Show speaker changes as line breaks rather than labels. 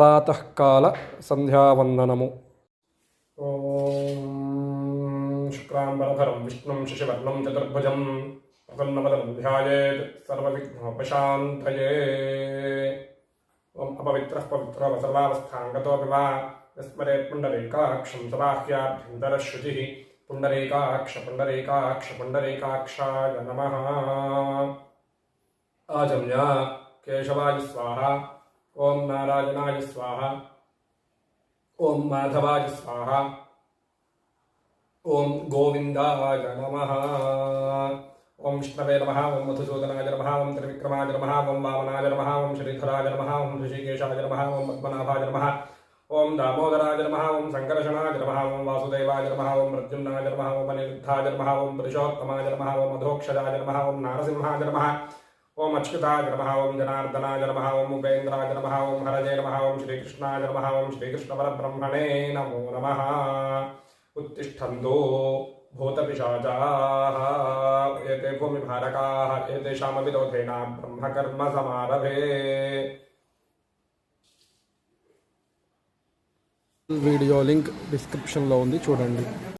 ప్రాతకాల సంధ్యావందనము. శుక్రాంబరధరం విష్ణుం శశివర్ణం చతుర్భుజం ప్రసన్నవదం ధ్యాయేత్ సర్వవిఘ్నోపశాంతయే. ఓం అపవిత్ర పవిత్రవ సర్వావస్థాంగతోపి వా విస్మరే పుండరీకాక్షం సబాహ్యాభ్యంతర శృతి పుండరీకాక్ష పుండరీకాక్ష నమ. ఆజమ్య కేశవాయ ओम नारायणाय स्वाहा ओम माधवाय स्वाहा ओम गोविंदाय नमः ओम विष्णवे नमः ओम मधुसूदनाय नमः ओम त्रिविक्रमाय नमः ओम वामनाय नमः ओम श्रीधराय नमः ओम ऋषिकेशाय नमः ओम पद्मनाभाय नमः ओम दामोदराय नमः ओम संकर्षणाय नमः ओम वासुदेवाय नमः ओम प्रद्युम्नाय नमः ओम अनिरुद्धाय नमः ओम पुरुषोत्तमाय नमः ओम मधोक्षराय नमः ओम नारसिंहाय नमः ఓం అచ్యుతాయ నమ ఓం జనార్దనాయ నమ ఓం ఉపేంద్రాయ నమ ఓం హరజే నమ ఓం శ్రీకృష్ణాయ నమ ఓం శ్రీకృష్ణపరబ్రహ్మణే నమో నమ उत्तिष्ठन्तो भूतपिशाचाः एते भूमिभारकाः एतेषामविरोधेन ब्रह्मकर्म समारभे వీడియో లింక్ డిస్క్రిప్షన్లో ఉంది చూడండి